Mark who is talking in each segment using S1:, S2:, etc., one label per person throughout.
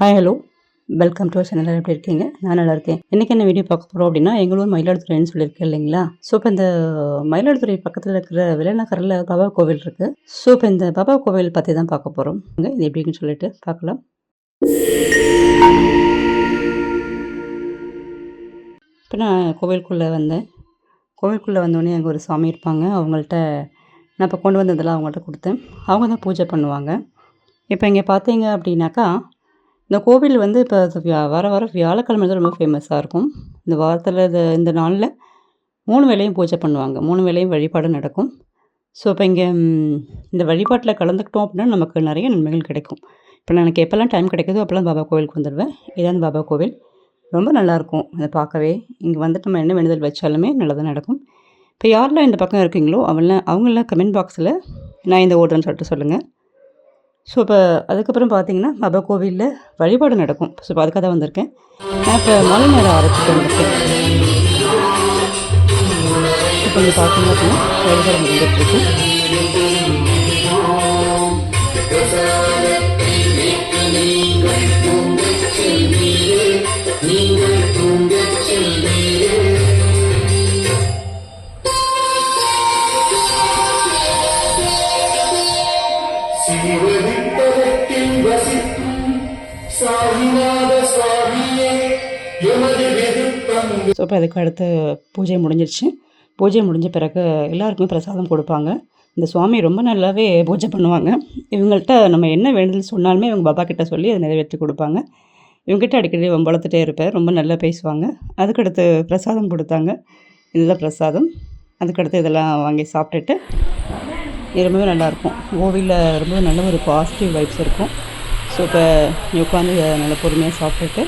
S1: Hi hello welcome to channel எப்படி இருக்கீங்க? நான் நல்லா இருக்கேன். இன்றைக்கி என்ன வீடியோ பார்க்க போகிறோம் அப்படின்னா எங்களூர் மயிலாடுதுறைன்னு சொல்லியிருக்கேன் இல்லைங்களா? ஸோ இப்போ இந்த மயிலாடுதுறை பக்கத்தில் இருக்கிற விலைநகரில் பாபா கோவில் இருக்குது ஸோ இப்போ இந்த பாபா கோவில் பற்றி தான் பார்க்க போகிறோம் இது எப்படின்னு சொல்லிட்டு பார்க்கலாம். இப்போ நான் கோவிலுக்குள்ளே வந்தேன். கோவிலுக்குள்ளே வந்தோடனே அங்கே ஒரு சாமி இருப்பாங்க. அவங்கள்ட்ட நான் இப்போ கொண்டு வந்ததெல்லாம் அவங்கள்ட்ட கொடுத்தேன். அவங்க தான் பூஜை பண்ணுவாங்க. இப்போ இங்கே பார்த்தீங்க அப்படின்னாக்கா இந்த கோவில் வந்து இப்போ வர வர வியாழக்கிழமை தான் ரொம்ப ஃபேமஸாக இருக்கும். இந்த வாரத்தில் இந்த இந்த நாளில் மூணு வேளையும் பூஜை பண்ணுவாங்க. மூணு வேளையும் வழிபாடு நடக்கும். ஸோ இப்போ இங்கே இந்த வழிபாட்டில் கலந்துக்கிட்டோம் அப்படின்னா நமக்கு நிறைய நன்மைகள் கிடைக்கும். இப்போ நான் எனக்கு எப்போல்லாம் டைம் கிடைக்குதோ அப்போல்லாம் பாபா கோவிலுக்கு வந்துடுவேன் இதான் பாபா கோவில். ரொம்ப நல்லாயிருக்கும் அதை பார்க்கவே. இங்கே வந்துட்டு நம்ம என்ன வேண்டுதல் வச்சாலுமே நல்லதாக நடக்கும். இப்போ யாரெல்லாம் இந்த பக்கம் இருக்கீங்களோ அவங்களாம் அவங்களாம் கமெண்ட் பாக்ஸில் நான் இந்த ஓடுறேன்னு சொல்லிட்டு சொல்லுங்கள் ஸோ இப்போ அதுக்கப்புறம் பார்த்தீங்கன்னா பாபா கோவிலில் வழிபாடு நடக்கும். ஸோ இப்போ அதுக்காக தான் வந்திருக்கேன். நான் இப்போ மலை நேரம் ஆரம்பிச்சுட்டு வந்திருக்கேன். இப்போ இங்கே பார்த்தீங்க அப்படின்னா வழிபாடு நடந்துகிட்ருக்கு ஸோ இப்போ அதுக்கு அடுத்து பூஜை முடிஞ்சிருச்சு. பூஜை முடிஞ்ச பிறகு எல்லாருக்குமே பிரசாதம் கொடுப்பாங்க. இந்த சுவாமி ரொம்ப நல்லாவே பூஜை பண்ணுவாங்க. இவங்கள்ட்ட நம்ம என்ன வேண்டுதல் சொன்னாலுமே இவங்க பாபா கிட்ட சொல்லி அதை நிறைவேற்றி கொடுப்பாங்க. இவங்ககிட்ட அடிக்கடி வளர்த்துட்டே இருப்பேன் ரொம்ப நல்லா பேசுவாங்க. அதுக்கடுத்து பிரசாதம் கொடுத்தாங்க. இதுதான் பிரசாதம். அதுக்கடுத்து இதெல்லாம் வாங்கி சாப்பிட்டுட்டு ரொம்பவே நல்லாயிருக்கும் கோவிலில் ரொம்ப நல்ல ஒரு பாசிட்டிவ் வைப்ஸ் இருக்கும். ஸோ இப்போ நீ உட்காந்து நல்லா பொறுமையாக சாப்பிட்டுட்டு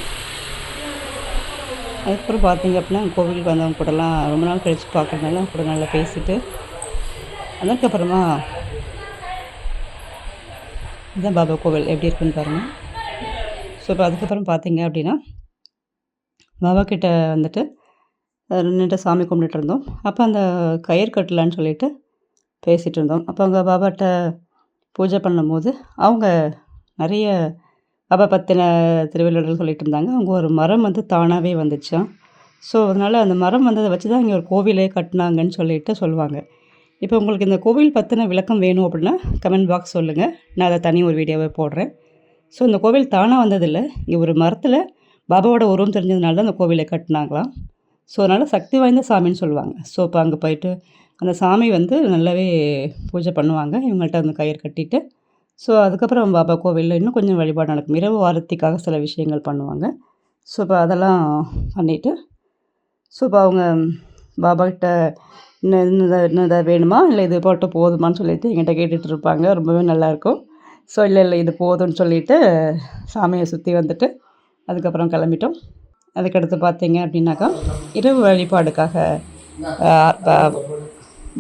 S1: அதுக்கப்புறம் பார்த்தீங்க அப்படின்னா கோவிலுக்கு வந்தவங்க கூடலாம் ரொம்ப நாள் கழித்து பார்க்குறதுனால அவங்க கூட நல்லா பேசிட்டு அதுக்கப்புறமா இதுதான் பாபா கோவில். எப்படி இருக்குன்னு பாருங்கள் ஸோ இப்போ அதுக்கப்புறம் பார்த்தீங்க அப்படின்னா பாபா கிட்ட வந்துட்டு நின்றுட்டு சாமி கும்பிட்டுட்டு இருந்தோம். அப்போ அந்த கயிறு கட்டலான்னு சொல்லிட்டு பேசிகிட்டு இருந்தோம். அப்போ அவங்க பாபாட்ட பூஜை பண்ணும்போது அவங்க நிறைய பாபா பற்றின திருவிழாக்கள் சொல்லிட்டு இருந்தாங்க அவங்க ஒரு மரம் வந்து தானாகவே வந்துச்சாம் ஸோ அதனால் அந்த மரம் வந்ததை வச்சு தான் இங்கே ஒரு கோவிலே கட்டினாங்கன்னு சொல்லிட்டு சொல்லுவாங்க. இப்போ உங்களுக்கு இந்த கோவில் பற்றின விளக்கம் வேணும் அப்படின்னா கமெண்ட் பாக்ஸ் சொல்லுங்கள் நான் அதை தனி ஒரு வீடியோவை போடுறேன். ஸோ இந்த கோவில் தானாக வந்ததில்லை. இங்கே ஒரு மரத்தில் பாபாவோட உருவம் தெரிஞ்சதுனால தான் அந்த கோவிலை கட்டினாங்களாம். ஸோ அதனால் சக்தி வாய்ந்த சாமின்னு சொல்லுவாங்க. ஸோ இப்போ அங்கே போயிட்டு அந்த சாமி வந்து நல்லாவே பூஜை பண்ணுவாங்க. இவங்கள்ட்ட அந்த கயிறு கட்டிட்டு ஸோ அதுக்கப்புறம் பாபா கோவிலில் இன்னும் கொஞ்சம் வழிபாடு நடக்கும். இரவு வாரத்திக்காக சில விஷயங்கள் பண்ணுவாங்க. ஸோ இப்போ அதெல்லாம் பண்ணிவிட்டு ஸோ இப்போ அவங்க பாபா கிட்ட இன்னும் இன்னும் இன்னும் எதாவது வேணுமா? இல்லை இது போட்டு போதுமான்னு சொல்லிட்டு எங்கிட்ட கேட்டுட்டு இருப்பாங்க. ரொம்பவே நல்லாயிருக்கும். ஸோ இல்லை இல்லை இது போதும்னு சொல்லிட்டு சாமியை சுற்றி வந்துட்டு அதுக்கப்புறம் கிளம்பிட்டோம். அதுக்கடுத்து பார்த்தீங்க அப்படின்னாக்கா இரவு வழிபாடுக்காக பா-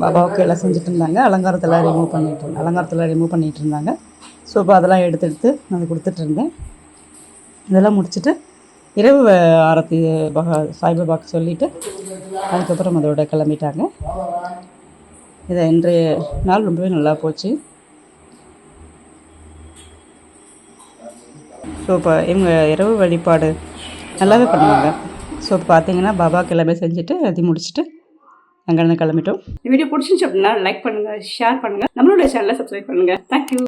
S1: பாபாவுக்கு எல்லாம் செஞ்சுட்டு இருந்தாங்க. அலங்காரத்தில் ரிமூவ் பண்ணிட்டு அலங்காரத்தில் ரிமூவ் பண்ணிகிட்டு இருந்தாங்க. ஸோ இப்போ அதெல்லாம் எடுத்து எடுத்து நான் கொடுத்துட்ருந்தேன் இதெல்லாம் முடிச்சுட்டு இரவு ஆரத்தி பகா சாய்பாபாக்கு சொல்லிவிட்டு அதுக்கப்புறம் அதோட கிளம்பிட்டாங்க. இது இன்றைய நாள் ரொம்பவே நல்லா போச்சு. ஸோ இப்போ இவங்க இரவு வழிபாடு நல்லாவே பண்ணுவாங்க. ஸோ பார்த்தீங்கன்னா பாபா கிளம்பி செஞ்சுட்டு அதை முடிச்சுட்டு அங்கேருந்து கிளம்பிட்டோம். இந்த வீடியோ பிடிச்சிருந்துச்சு அப்படின்னா லைக் பண்ணுங்கள் ஷேர் பண்ணுங்கள் நம்மளோட சேனலை சப்ஸ்கிரைப் பண்ணுங்கள் தேங்க்யூ